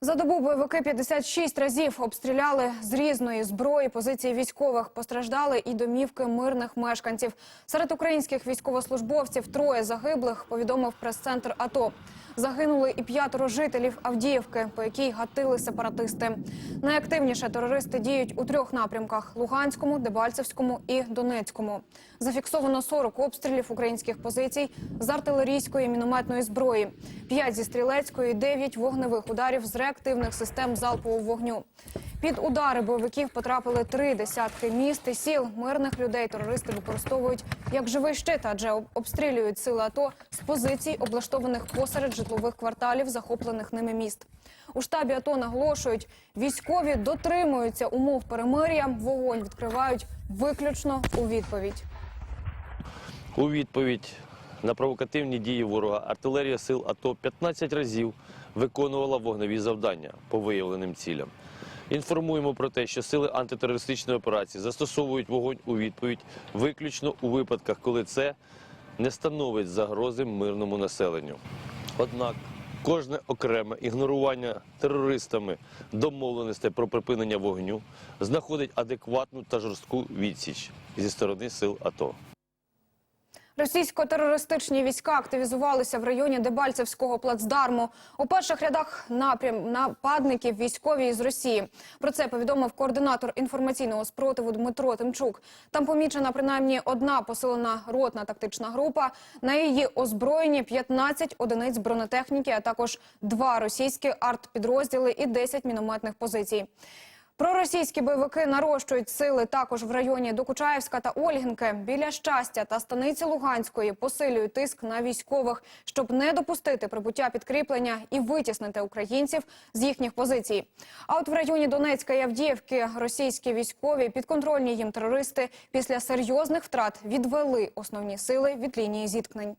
За добу бойовики 56 разів обстріляли з різної зброї позиції військових. Постраждали і домівки мирних мешканців. Серед українських військовослужбовців троє загиблих, повідомив прес-центр АТО. Загинули і п'ятеро жителів Авдіївки, по якій гатили сепаратисти. Найактивніше терористи діють у трьох напрямках: Луганському, Дебальцевському і Донецькому. Зафіксовано 40 обстрілів українських позицій з артилерійської мінометної зброї, 5 зі стрілецької, 9 вогневих ударів з реактивних систем залпового вогню. Під удари бойовиків потрапили три десятки міст і сіл. Мирних людей терористи використовують як живий щит, адже обстрілюють сили АТО з позицій, облаштованих посеред житлових кварталів, захоплених ними міст. У штабі АТО наголошують, військові дотримуються умов перемир'я. Вогонь відкривають виключно у відповідь. У відповідь на провокативні дії ворога артилерія сил АТО 15 разів виконувала вогневі завдання по виявленим цілям. Інформуємо про те, що сили антитерористичної операції застосовують вогонь у відповідь виключно у випадках, коли це не становить загрози мирному населенню. Однак кожне окреме ігнорування терористами домовленостей про припинення вогню знаходить адекватну та жорстку відсіч зі сторони сил АТО. Російсько-терористичні війська активізувалися в районі Дебальцевського плацдарму. У перших рядах напрям нападників військові із Росії. Про це повідомив координатор інформаційного спротиву Дмитро Тимчук. Там помічена принаймні одна посилена ротна тактична група. На її озброєнні 15 одиниць бронетехніки, а також два російські артпідрозділи і 10 мінометних позицій. Проросійські бойовики нарощують сили також в районі Докучаєвська та Ольгінки. Біля щастя та станиці Луганської посилюють тиск на військових, щоб не допустити прибуття підкріплення і витіснити українців з їхніх позицій. А от в районі Донецька і Авдіївки російські військові підконтрольні їм терористи після серйозних втрат відвели основні сили від лінії зіткнень.